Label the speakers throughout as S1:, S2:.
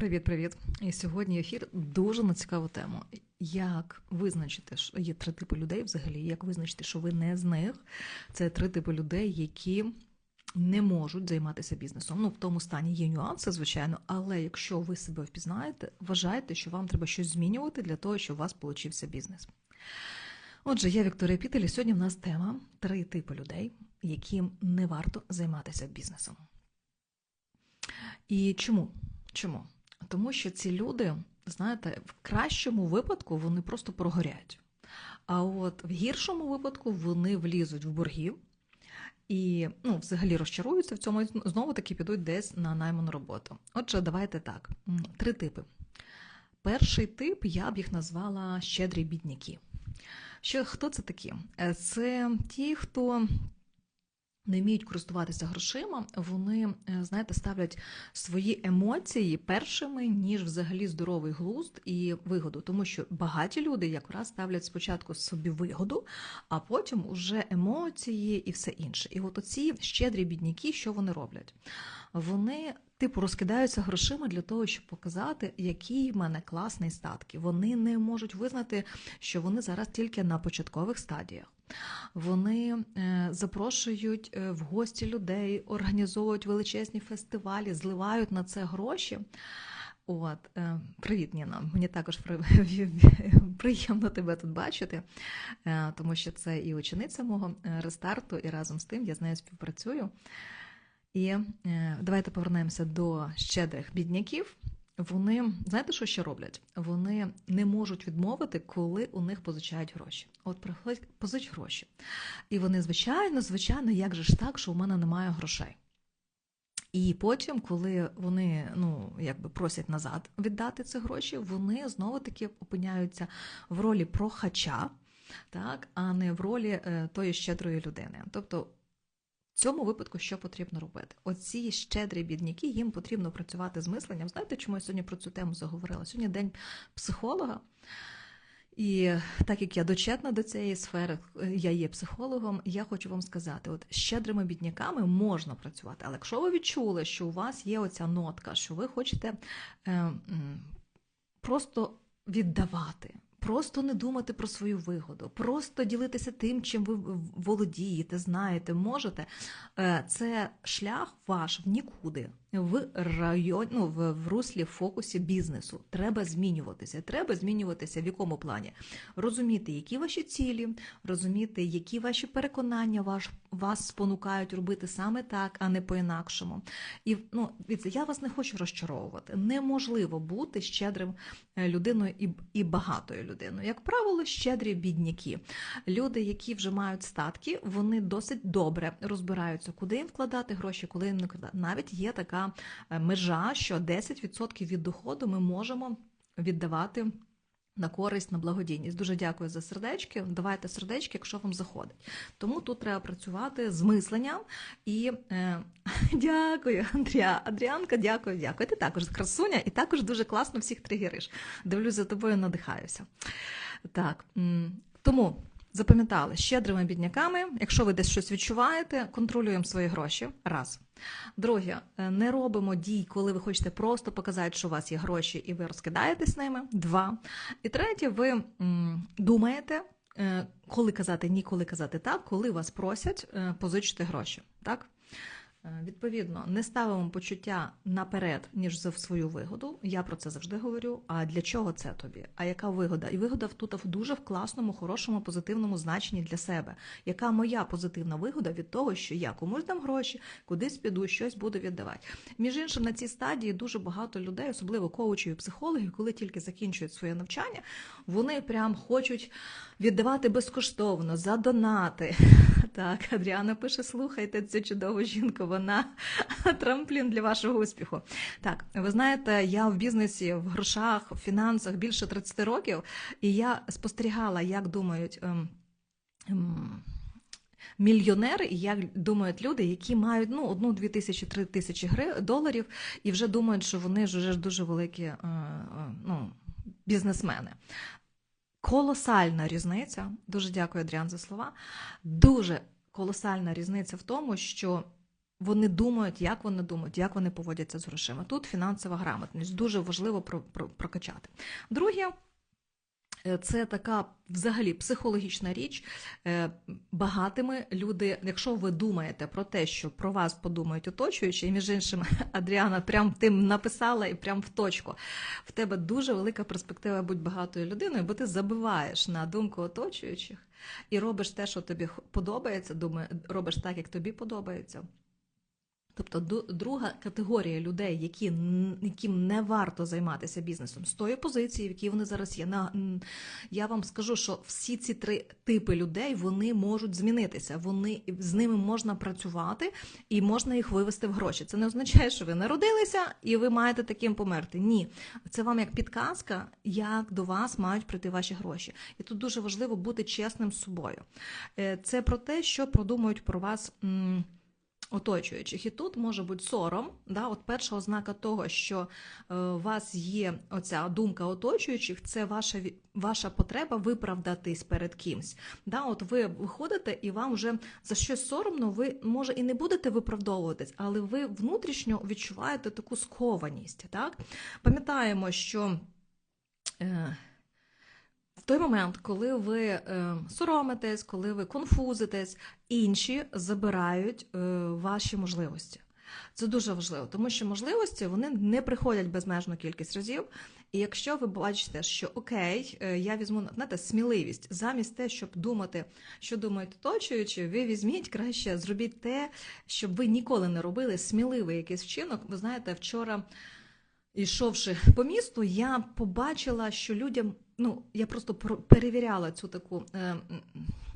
S1: Привіт-привіт. І сьогодні ефір дуже на цікаву тему. Як визначити, що є три типи людей взагалі, як визначити, що ви не з них? Це три типи людей, які не можуть займатися бізнесом. Ну, в тому стані є нюанси, звичайно, але якщо ви себе впізнаєте, вважайте, що вам треба щось змінювати для того, щоб у вас получився бізнес. Отже, я Вікторія Пітель, і сьогодні в нас тема три типи людей, яким не варто займатися бізнесом. І чому? Чому? Тому що ці люди, знаєте, в кращому випадку вони просто прогорять. А от в гіршому випадку вони влізуть в боргів і ну, взагалі розчаруються в цьому і знову таки підуть десь на найману роботу. Отже, давайте так: три типи. Перший тип я б їх назвала щедрі бідняки. Що хто це такі? Е, це ті, хто не вміють користуватися грошима, вони, е, знаєте, ставлять свої емоції першими, ніж взагалі здоровий глузд і вигоду. Тому що багаті люди якраз ставлять спочатку собі вигоду, а потім уже емоції і все інше. І от оці щедрі бідняки, що вони роблять? Вони. Типу розкидаються грошима для того, щоб показати, які в мене класні статки. Вони не можуть визнати, що вони зараз тільки на початкових стадіях. Вони е, запрошують е, в гості людей, організовують величезні фестивалі, зливають на це гроші. От, е, Привіт, Ніна. Мені також приємно тебе тут бачити, тому що це і учениця мого рестарту, і разом з тим я з нею співпрацюю. І давайте повернемося до щедрих бідняків вони знаєте, що ще роблять? Вони не можуть відмовити, коли у них позичають гроші. От приходять позич гроші. І вони, звичайно, звичайно, як же ж так, що у мене немає грошей. І потім, коли вони ну, якби просять назад віддати ці гроші, вони знову таки опиняються в ролі прохача, так, а не в ролі е, тої щедрої людини. Тобто цьому випадку що потрібно робити? Оці щедрі бідняки, їм потрібно працювати з мисленням. Знаєте, чому я сьогодні про цю тему заговорила? Сьогодні день психолога. І так як я дочетна до цієї сфери, я є психологом, я хочу вам сказати: от щедрими бідняками можна працювати, але якщо ви відчули, що у вас є оця нотка, що ви хочете е, просто віддавати, Просто не думати про свою вигоду, просто ділитися тим, чим ви володієте, знаєте, можете. Е, це шлях ваш в нікуди в районі, ну, в, в руслі фокусі бізнесу. Треба змінюватися. Треба змінюватися в якому плані? Розуміти, які ваші цілі, розуміти, які ваші переконання ваш, вас спонукають робити саме так, а не по-інакшому. І ну, я вас не хочу розчаровувати. Неможливо бути щедрим е, людиною і, і багатою людиною. Як правило, щедрі бідняки. Люди, які вже мають статки, вони досить добре розбираються, куди їм вкладати гроші, коли їм не вкладати. Навіть є така. Е, межа, що 10% від доходу ми можемо віддавати. На користь, на благодійність. Дуже дякую за сердечки. Давайте сердечки, якщо вам заходить. Тому тут треба працювати з мисленням. І е, дякую, Андрія. Андріанка, дякую, дякую. Ти також красуня і також дуже класно всіх тригериш. Дивлюсь за тобою, надихаюся. Так, тому запам'ятали щедрими бідняками. Якщо ви десь щось відчуваєте, контролюємо свої гроші. Раз. Друге, е, не робимо дій, коли ви хочете просто показати, що у вас є гроші, і ви розкидаєтесь ними. Два. І третє, ви думаєте, е, коли казати ні, коли казати так, коли вас просять е, позичити гроші. Так? Е, відповідно, не ставимо почуття наперед, ніж за свою вигоду. Я про це завжди говорю. А для чого це тобі? А яка вигода? І вигода тут в дуже в класному, хорошому, позитивному значенні для себе. Яка моя позитивна вигода від того, що я комусь дам гроші, кудись піду, щось буду віддавати? Між іншим, на цій стадії дуже багато людей, особливо коучів і психологів, коли тільки закінчують своє навчання, вони прям хочуть віддавати безкоштовно за донати. Так, Адріана пише: слухайте цю чудову жінку, вона трамплін для вашого успіху. Так, ви знаєте, я в бізнесі, в грошах, в фінансах більше 30 років, і я спостерігала, як думають. Ем, ем, Мільйонери, і як думають люди, які мають ну одну-дві тисячі, три тисячі гри доларів, і вже думають, що вони ж вже дуже великі е, е, ну, бізнесмени. Колосальна різниця, дуже дякую, Адріан, за слова. Дуже колосальна різниця в тому, що вони думають, як вони думають, як вони поводяться з грошима. Тут фінансова грамотність дуже важливо про, про, прокачати. Друге. Е, Це така взагалі психологічна річ. Е, Багатими люди, якщо ви думаєте про те, що про вас подумають оточуючі, і між іншим, Адріана прям тим написала і прям в точку. В тебе дуже велика перспектива бути багатою людиною, бо ти забиваєш на думку оточуючих і робиш те, що тобі подобається, робиш так, як тобі подобається. Тобто друга категорія людей, які, яким не варто займатися бізнесом з тої позиції, в якій вони зараз є. На, я вам скажу, що всі ці три типи людей вони можуть змінитися. Вони з ними можна працювати і можна їх вивести в гроші. Це не означає, що ви народилися і ви маєте таким померти. Ні, це вам як підказка, як до вас мають прийти ваші гроші. І тут дуже важливо бути чесним з собою. Е, Це про те, що продумують про вас. Оточуючих, і тут може бути сором. Да? От перша ознака того, що е, у вас є оця думка оточуючих, це ваша ваша потреба виправдатись перед кимсь. Да? От ви виходите і вам вже за щось соромно, ви може і не будете виправдовуватись, але ви внутрішньо відчуваєте таку скованість. Так? Пам'ятаємо, що. Е, в той момент, коли ви е, соромитесь, коли ви конфузитесь, інші забирають е, ваші можливості. Це дуже важливо, тому що можливості вони не приходять безмежну кількість разів. І якщо ви бачите, що окей, е, я візьму знаєте, сміливість, замість те, щоб думати, що думають оточуючі, ви візьміть краще, зробіть те, щоб ви ніколи не робили сміливий якийсь вчинок. Ви знаєте, вчора. Ішовши по місту, я побачила, що людям, ну я просто про- перевіряла цю таку е,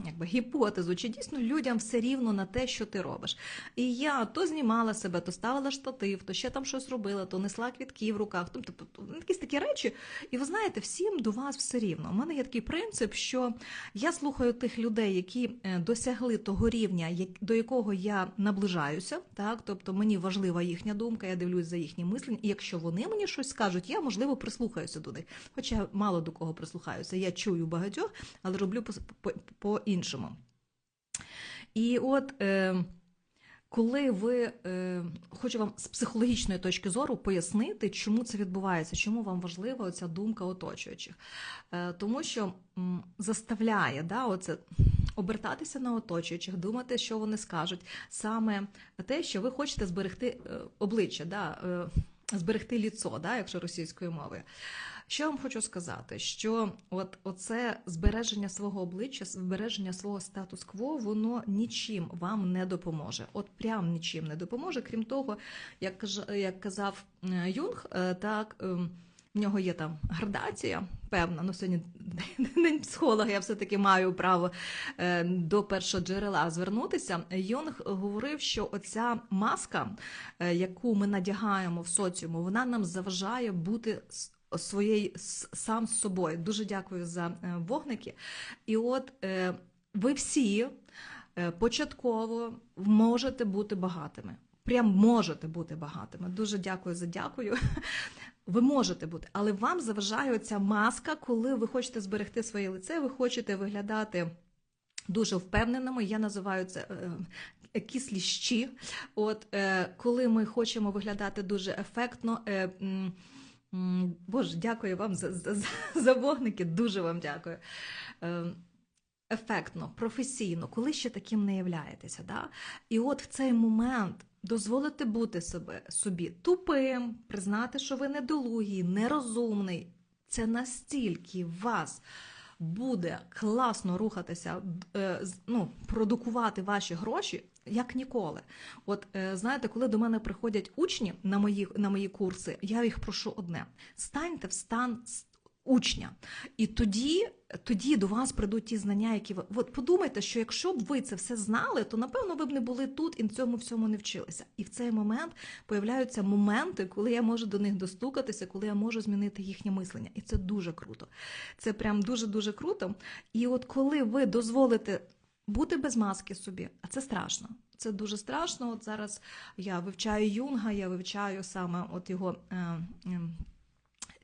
S1: якби гіпотезу, чи дійсно людям все рівно на те, що ти робиш. І я то знімала себе, то ставила штатив, то ще там щось робила, то несла квітки в руках, тобто тобто, якісь такі речі. І ви знаєте, всім до вас все рівно. У мене є такий принцип, що я слухаю тих людей, які е, досягли того рівня, до якого я наближаюся. Так, тобто мені важлива їхня думка, я дивлюсь за їхнім мисленням, і якщо вони мені щось скажуть, я можливо прислухаюся до них. Хоча мало до кого прислухаюся. Я чую багатьох, але роблю по- по- по-іншому. І от. Е, коли ви е, хочу вам з психологічної точки зору пояснити, чому це відбувається, чому вам важлива ця думка оточуючих, е, тому що м, заставляє да, оце, обертатися на оточуючих, думати, що вони скажуть, саме те, що ви хочете зберегти е, обличчя, да, е, зберегти ліцо, да, якщо російською мовою. Що я вам хочу сказати? Що от оце збереження свого обличчя, збереження свого статус-кво, воно нічим вам не допоможе. От прям нічим не допоможе. Крім того, як як казав е, Юнг, е, так. В нього є там градація, певна. Ну, сьогодні день психолога, я все-таки маю право е, до першого джерела звернутися. Юнг говорив, що оця маска, е, яку ми надягаємо в соціуму, вона нам заважає бути своєю сам з собою. Дуже дякую за е, вогники. І от ви всі початково можете бути багатими. Прям можете бути багатими. Дуже дякую за дякую. Ви можете бути, але вам заважає ця маска, коли ви хочете зберегти своє лице, ви хочете виглядати дуже впевненими. Я називаю це е, якісь ліщі. От е, коли ми хочемо виглядати дуже ефектно. Е, м, м, Боже, дякую вам за, за- за вогники. Дуже вам дякую. Е, Ефектно, професійно, коли ще таким не являєтеся. Да? І от в цей момент дозволити бути себе, собі тупим, признати, що ви недолугий, нерозумний. Це настільки вас буде класно рухатися, е, ну, продукувати ваші гроші, як ніколи. От е, знаєте, коли до мене приходять учні на мої, на мої курси, я їх прошу одне: станьте в стан учня. І тоді, тоді до вас прийдуть ті знання, які ви. От подумайте, що якщо б ви це все знали, то напевно ви б не були тут і цьому всьому не вчилися. І в цей момент появляються моменти, коли я можу до них достукатися, коли я можу змінити їхнє мислення. І це дуже круто. Це прям дуже-дуже круто. І от коли ви дозволите бути без маски собі, а це страшно. Це дуже страшно. От зараз я вивчаю Юнга, я вивчаю саме от його е, е,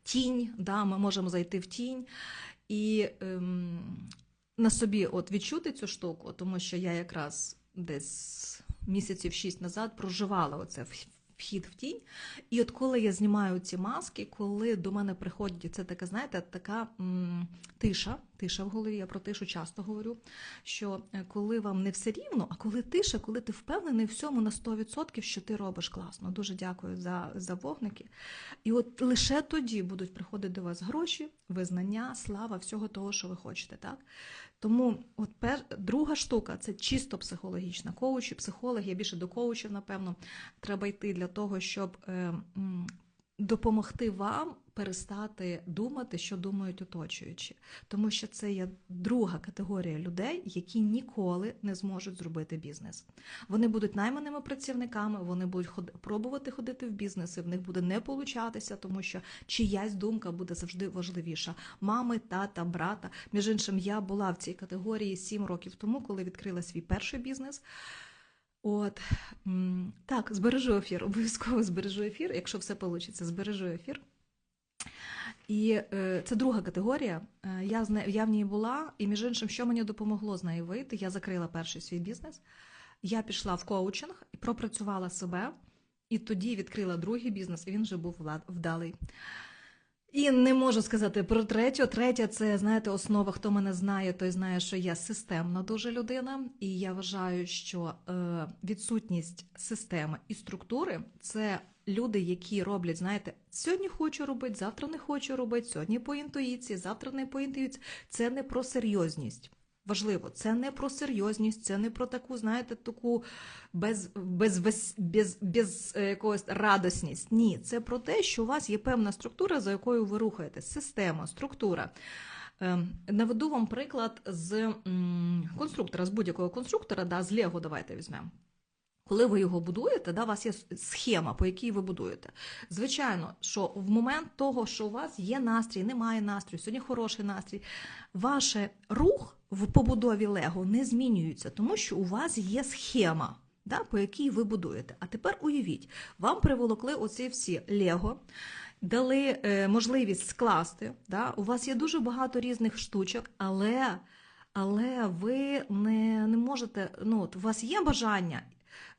S1: тінь. Да, ми можемо зайти в тінь і ем, на собі от відчути цю штуку, тому що я якраз десь місяців шість назад проживала оце вхід в тінь. І от коли я знімаю ці маски, коли до мене приходять, це така, знаєте, така м, тиша, тиша в голові, я про тишу часто говорю. Що е, коли вам не все рівно, а коли тиша, коли ти впевнений в всьому на 100%, що ти робиш класно. Дуже дякую за, за вогники. І от лише тоді будуть приходити до вас гроші, визнання, слава, всього того, що ви хочете. так? Тому от пер... друга штука це чисто психологічна. Коучі, психологи, я більше до коучів, напевно, треба йти для того, щоб е, допомогти вам перестати думати, що думають оточуючі, тому що це є друга категорія людей, які ніколи не зможуть зробити бізнес. Вони будуть найманими працівниками, вони будуть ход... пробувати ходити в бізнес, і в них буде не получатися, тому що чиясь думка буде завжди важливіша. Мами, тата, брата. Між іншим, я була в цій категорії сім років тому, коли відкрила свій перший бізнес. От так, збережу ефір, обов'язково збережу ефір, якщо все вийде, збережу ефір. І е, це друга категорія. Е, я з я в ній була, і між іншим, що мені допомогло з неї вийти, я закрила перший свій бізнес. Я пішла в коучинг пропрацювала себе, і тоді відкрила другий бізнес, і він вже був вдалий. І не можу сказати про третю. Третя це, знаєте, основа, хто мене знає, той знає, що я системна дуже людина. І я вважаю, що е, відсутність системи і структури це люди, які роблять, знаєте, сьогодні хочу робити, завтра не хочу робити, сьогодні по інтуїції, завтра не по інтуїції. Це не про серйозність. Важливо, це не про серйозність, це не про таку, знаєте, таку без без, без, без, без якогось радосність. Ні, це про те, що у вас є певна структура, за якою ви рухаєтесь. Система, структура. Ем, наведу вам приклад з конструктора, з будь-якого конструктора, да, з Лего давайте візьмемо. Коли ви його будуєте, да, у вас є схема, по якій ви будуєте. Звичайно, що в момент того, що у вас є настрій, немає настрою, сьогодні хороший настрій, ваш рух в побудові Лего не змінюється, тому що у вас є схема, да, по якій ви будуєте. А тепер уявіть, вам приволокли оці всі Лего. Дали е, можливість скласти. Да? У вас є дуже багато різних штучок, але але ви не не можете. ну, от У вас є бажання,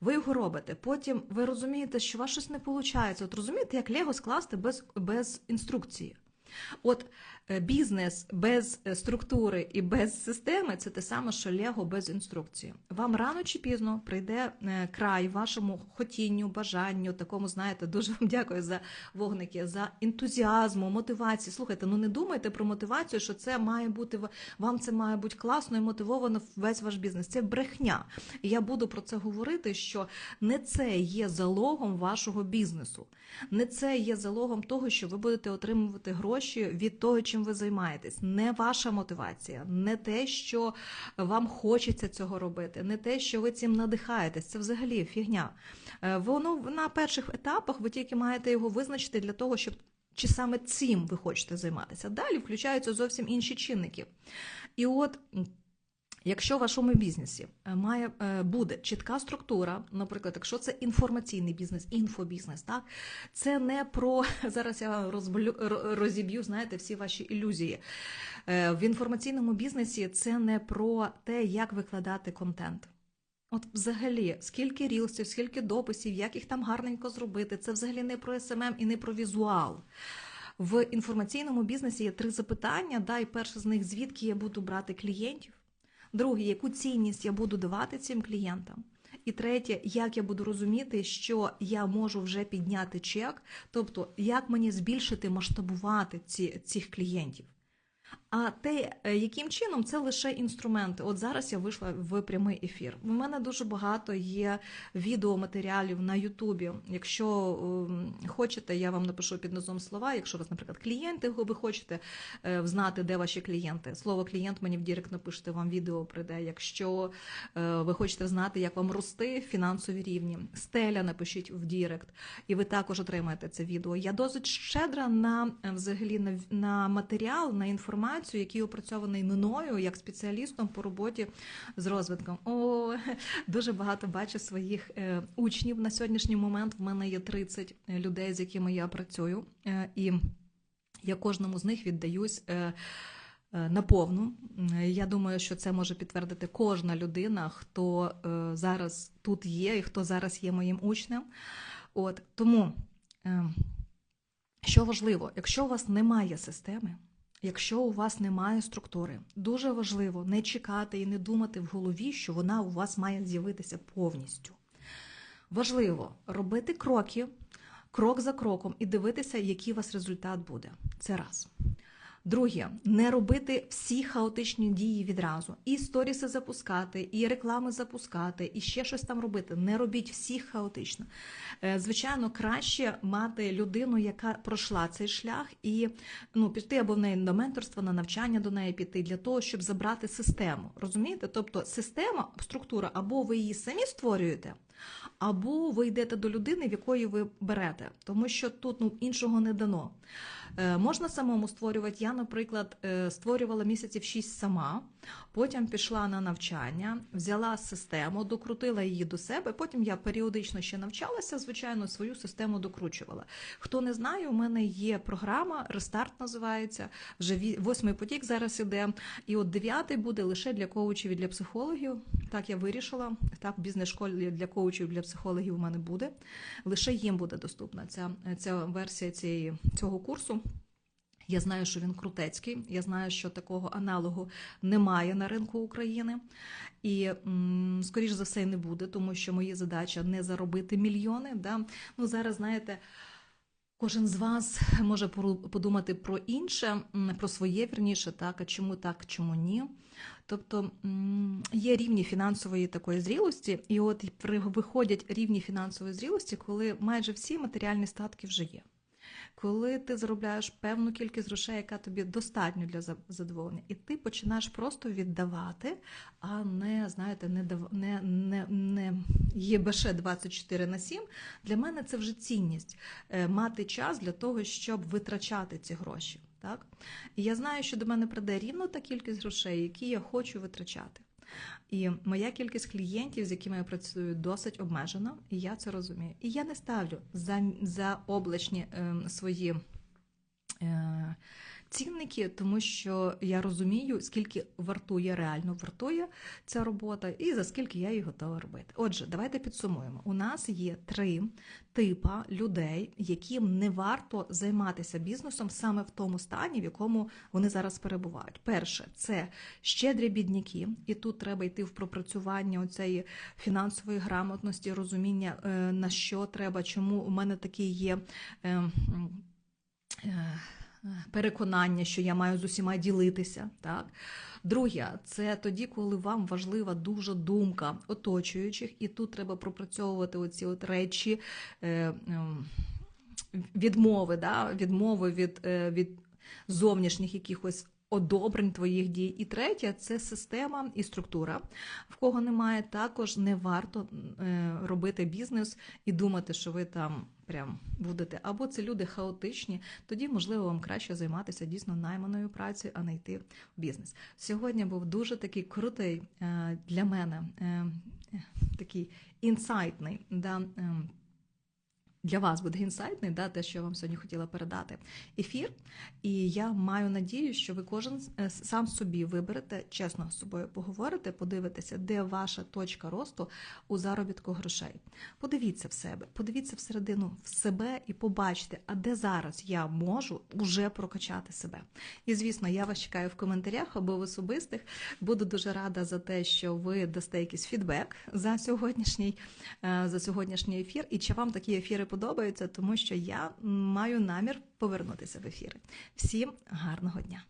S1: ви його робите. Потім ви розумієте, що у вас щось не виходить. От розумієте, як Лего скласти без, без інструкції. От Е, бізнес без структури і без системи це те саме, що Лего без інструкції. Вам рано чи пізно прийде е, край вашому хотінню, бажанню, такому, знаєте, дуже вам дякую за вогники, за ентузіазму, мотивацію. Слухайте, ну не думайте про мотивацію, що це має бути вам це має бути класно і мотивовано весь ваш бізнес. Це брехня. І я буду про це говорити, що не це є залогом вашого бізнесу, не це є залогом того, що ви будете отримувати гроші від того, чим ви займаєтесь, не ваша мотивація, не те, що вам хочеться цього робити, не те, що ви цим надихаєтесь. Це взагалі фігня. Е, воно на перших етапах ви тільки маєте його визначити для того, щоб. Чи саме цим ви хочете займатися? Далі включаються зовсім інші чинники. І от Якщо в вашому бізнесі е, має е, буде чітка структура, наприклад, якщо це інформаційний бізнес, інфобізнес, так це не про зараз. Я розболю, розіб'ю, знаєте, всі ваші ілюзії е, в інформаційному бізнесі. Це не про те, як викладати контент. От, взагалі, скільки рілсів, скільки дописів, як їх там гарненько зробити, це взагалі не про СММ і не про візуал. В інформаційному бізнесі є три запитання. Да, і перше з них звідки я буду брати клієнтів. Друге, яку цінність я буду давати цим клієнтам. І третє, як я буду розуміти, що я можу вже підняти чек, тобто як мені збільшити, масштабувати ці, цих клієнтів. А те, е, яким чином це лише інструменти. От зараз я вийшла в прямий ефір. У мене дуже багато є відеоматеріалів на Ютубі. Якщо ем, хочете, я вам напишу під низом слова. Якщо у вас, наприклад, клієнти, ви хочете е, знати, де ваші клієнти. Слово клієнт мені в Дірект напишете, вам відео прийде. Якщо е, ви хочете знати, як вам рости фінансові рівні, стеля напишіть в Дірект, і ви також отримаєте це відео. Я досить щедра на взагалі на, на матеріал, на інформацію інформацію, який опрацьований мною як спеціалістом по роботі з розвитком. О, дуже багато бачу своїх е, учнів на сьогоднішній момент. В мене є 30 людей, з якими я працюю, е, і я кожному з них віддаюсь. Е, е, наповну. Я думаю, що це може підтвердити кожна людина, хто е, зараз тут є і хто зараз є моїм учнем. От тому, е, що важливо, якщо у вас немає системи, якщо у вас немає структури, дуже важливо не чекати і не думати в голові, що вона у вас має з'явитися повністю. Важливо робити кроки, крок за кроком, і дивитися, який у вас результат буде. Це раз. Друге, не робити всі хаотичні дії відразу. І сторіси запускати, і реклами запускати, і ще щось там робити. Не робіть всіх хаотично. Е, Звичайно, краще мати людину, яка пройшла цей шлях, і ну, піти або в неї на менторство, на навчання до неї піти для того, щоб забрати систему. Розумієте? Тобто система, структура, або ви її самі створюєте. Або ви йдете до людини, в якої ви берете, тому що тут ну, іншого не дано. Е, можна самому створювати. Я, наприклад, е, створювала місяців 6 сама, потім пішла на навчання, взяла систему, докрутила її до себе. Потім я періодично ще навчалася, звичайно, свою систему докручувала. Хто не знає, у мене є програма, рестарт називається. Вже восьмий потік зараз іде. І от дев'ятий буде лише для коучів і для психологів. Так я вирішила. Так, бізнес-школі для коучів, для психологів у мене буде. Лише їм буде доступна ця, ця версія цієї, цього курсу. Я знаю, що він крутецький. Я знаю, що такого аналогу немає на ринку України. І, скоріш за все, не буде, тому що моя задача не заробити мільйони. Да? Ну, зараз, знаєте, кожен з вас може подумати про інше, про своє вірніше, так, а чому так, чому ні. Тобто є рівні фінансової такої зрілості, і от виходять рівні фінансової зрілості, коли майже всі матеріальні статки вже є. Коли ти заробляєш певну кількість грошей, яка тобі достатньо для задоволення, і ти починаєш просто віддавати, а не знаєте, не не, не, не ЄБШ 24 на 7, для мене це вже цінність е, мати час для того, щоб витрачати ці гроші. Так? І я знаю, що до мене прийде рівно та кількість грошей, які я хочу витрачати. І моя кількість клієнтів, з якими я працюю, досить обмежена, і я це розумію. І я не ставлю за, за облачні е, свої е, цінники, тому що я розумію, скільки вартує, реально вартує ця робота, і за скільки я її готова робити. Отже, давайте підсумуємо. У нас є три типа людей, яким не варто займатися бізнесом саме в тому стані, в якому вони зараз перебувають. Перше, це щедрі бідняки, і тут треба йти в пропрацювання оцеї фінансової грамотності, розуміння е, на що треба, чому у мене такий є. е, е, Переконання, що я маю з усіма ділитися. Так? Друге, це тоді, коли вам важлива дуже думка оточуючих, і тут треба пропрацьовувати оці от речі е, ем, відмови, да? відмови від, е, від зовнішніх якихось одобрень твоїх дій. І третє це система і структура. В кого немає, також не варто е, робити бізнес і думати, що ви там прям будете. Або це люди хаотичні, тоді, можливо, вам краще займатися дійсно найманою працею, а не йти в бізнес. Сьогодні був дуже такий крутий е, для мене е, такий інсайтний. Да, е, для вас буде інсайтний, да, те, що я вам сьогодні хотіла передати ефір. І я маю надію, що ви кожен е, сам собі виберете, чесно з собою поговорите, подивитеся, де ваша точка росту у заробітку грошей. Подивіться в себе, подивіться всередину в себе і побачите, а де зараз я можу уже прокачати себе. І звісно, я вас чекаю в коментарях або в особистих. Буду дуже рада за те, що ви дасте якийсь фідбек за сьогоднішній, е, за сьогоднішній ефір. І чи вам такі ефіри подобаються, тому що я маю намір повернутися в ефіри. Всім гарного дня!